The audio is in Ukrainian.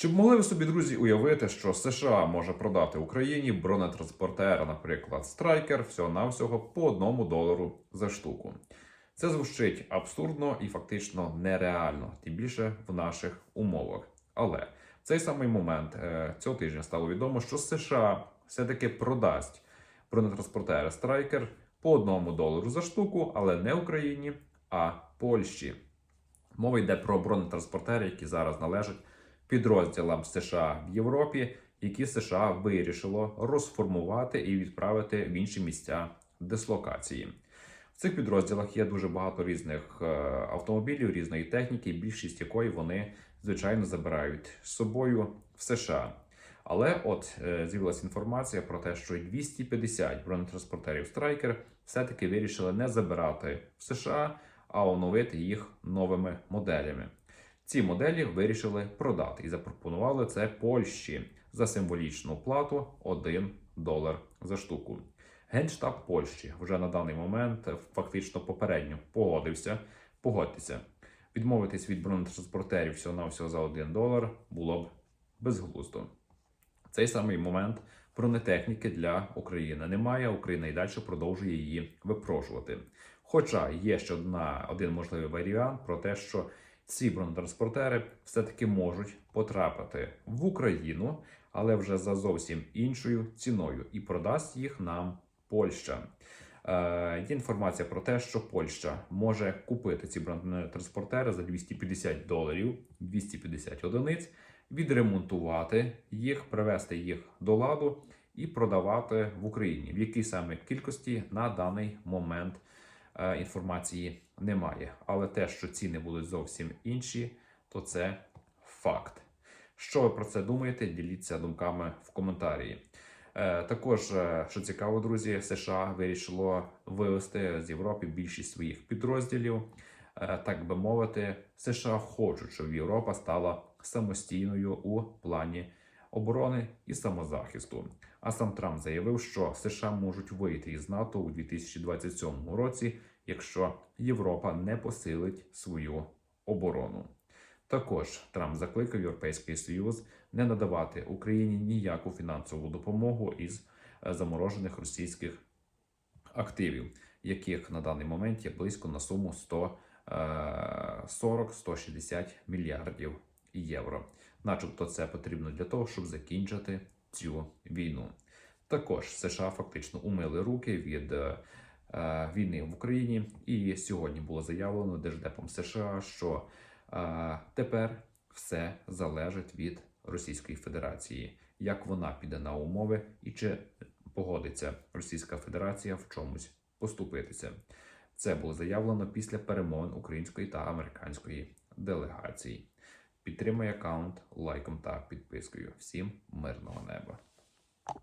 Чи б могли ви собі, друзі, уявити, що США може продати Україні бронетранспортер, наприклад, Страйкер, всього-навсього по одному долару за штуку? Це звучить абсурдно і фактично нереально, тим більше в наших умовах. Але в цей самий момент е, цього тижня стало відомо, що США все-таки продасть бронетранспортери Страйкер по одному долару за штуку, але не Україні, а Польщі. Мова йде про бронетранспортери, які зараз належать підрозділам США в Європі, які США вирішило розформувати і відправити в інші місця дислокації. В цих підрозділах є дуже багато різних е, автомобілів, різної техніки, більшість якої вони звичайно забирають з собою в США. Але от е, з'явилася інформація про те, що 250 бронетранспортерів Страйкер все-таки вирішили не забирати в США, а оновити їх новими моделями. Ці моделі вирішили продати і запропонували це Польщі за символічну плату 1 долар за штуку. Генштаб Польщі вже на даний момент фактично попередньо погодився. Погодьтеся, відмовитись від бронетранспортерів всього на всього за 1 долар було б безглуздо. Цей самий момент бронетехніки для України немає. Україна і далі продовжує її випрошувати. Хоча є ще одна один можливий варіант про те, що ці бронетранспортери все-таки можуть потрапити в Україну, але вже за зовсім іншою ціною, і продасть їх нам Польща. Е, є інформація про те, що Польща може купити ці бронетранспортери за 250 доларів, 250 одиниць, відремонтувати їх, привести їх до ладу і продавати в Україні. В якій саме кількості на даний момент інформації немає. Але те, що ціни будуть зовсім інші, то це факт. Що ви про це думаєте? Діліться думками в коментарі. Е, Також, е, що цікаво, друзі, США вирішило вивести з Європи більшість своїх підрозділів. Е, Так би мовити, США хочуть, щоб Європа стала самостійною у плані оборони і самозахисту. А сам Трамп заявив, що США можуть вийти із НАТО у 2027 році, якщо Європа не посилить свою оборону. Також Трамп закликав Європейський Союз не надавати Україні ніяку фінансову допомогу із е, заморожених російських активів, яких на даний момент є близько на суму 140-160 мільярдів євро. Начебто, це потрібно для того, щоб закінчити цю війну. Також США фактично умили руки від е, е, війни в Україні, і сьогодні було заявлено Держдепом США, що е, тепер все залежить від Російської Федерації, як вона піде на умови і чи погодиться Російська Федерація в чомусь поступитися. Це було заявлено після перемовин української та американської делегації. Підтримай аккаунт лайком та підпискою. Всім мирного неба!